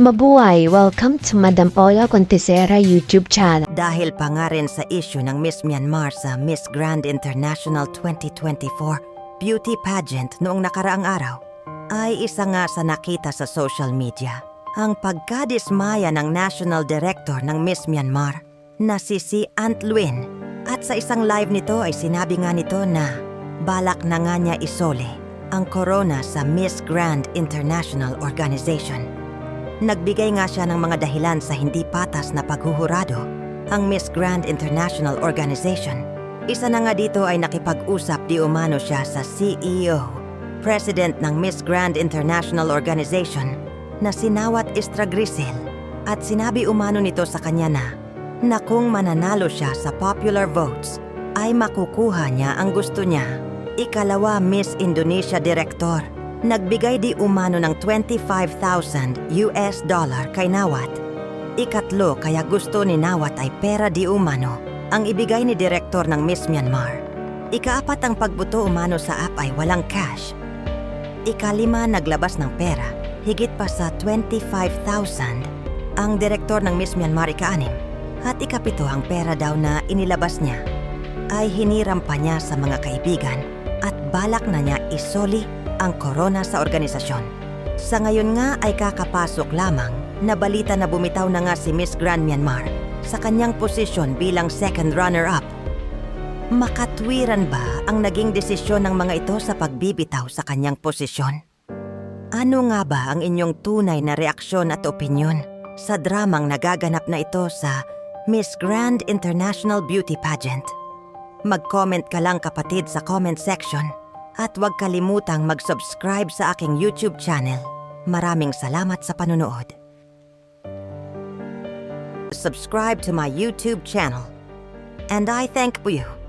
Mabuhay! Welcome to Madam Ola Contesera YouTube channel. Dahil pa nga rin sa issue ng Miss Myanmar sa Miss Grand International 2024 beauty pageant noong nakaraang araw, ay isa nga sa nakita sa social media. Ang pagkadismaya ng National Director ng Miss Myanmar na si si Ant Luin. At sa isang live nito ay sinabi nga nito na balak na nga niya isole ang corona sa Miss Grand International Organization. Nagbigay nga siya ng mga dahilan sa hindi patas na paghuhurado ang Miss Grand International Organization. Isa na nga dito ay nakipag-usap di umano siya sa CEO, President ng Miss Grand International Organization na sinawat Istragrisil at sinabi umano nito sa kanya na na kung mananalo siya sa popular votes ay makukuha niya ang gusto niya. Ikalawa Miss Indonesia Director nagbigay di umano ng 25,000 US dollar kay Nawat. Ikatlo kaya gusto ni Nawat ay pera di umano ang ibigay ni Direktor ng Miss Myanmar. Ikaapat ang pagbuto umano sa app ay walang cash. Ikalima naglabas ng pera, higit pa sa 25,000 ang Direktor ng Miss Myanmar ikaanim. At ikapito ang pera daw na inilabas niya ay hiniram pa niya sa mga kaibigan at balak na niya isoli ang korona sa organisasyon. Sa ngayon nga ay kakapasok lamang na balita na bumitaw na nga si Miss Grand Myanmar sa kanyang posisyon bilang second runner-up. Makatwiran ba ang naging desisyon ng mga ito sa pagbibitaw sa kanyang posisyon? Ano nga ba ang inyong tunay na reaksyon at opinyon sa dramang nagaganap na ito sa Miss Grand International Beauty Pageant? Mag-comment ka lang kapatid sa comment section at huwag kalimutang mag-subscribe sa aking YouTube channel. Maraming salamat sa panunood. Subscribe to my YouTube channel. And I thank you.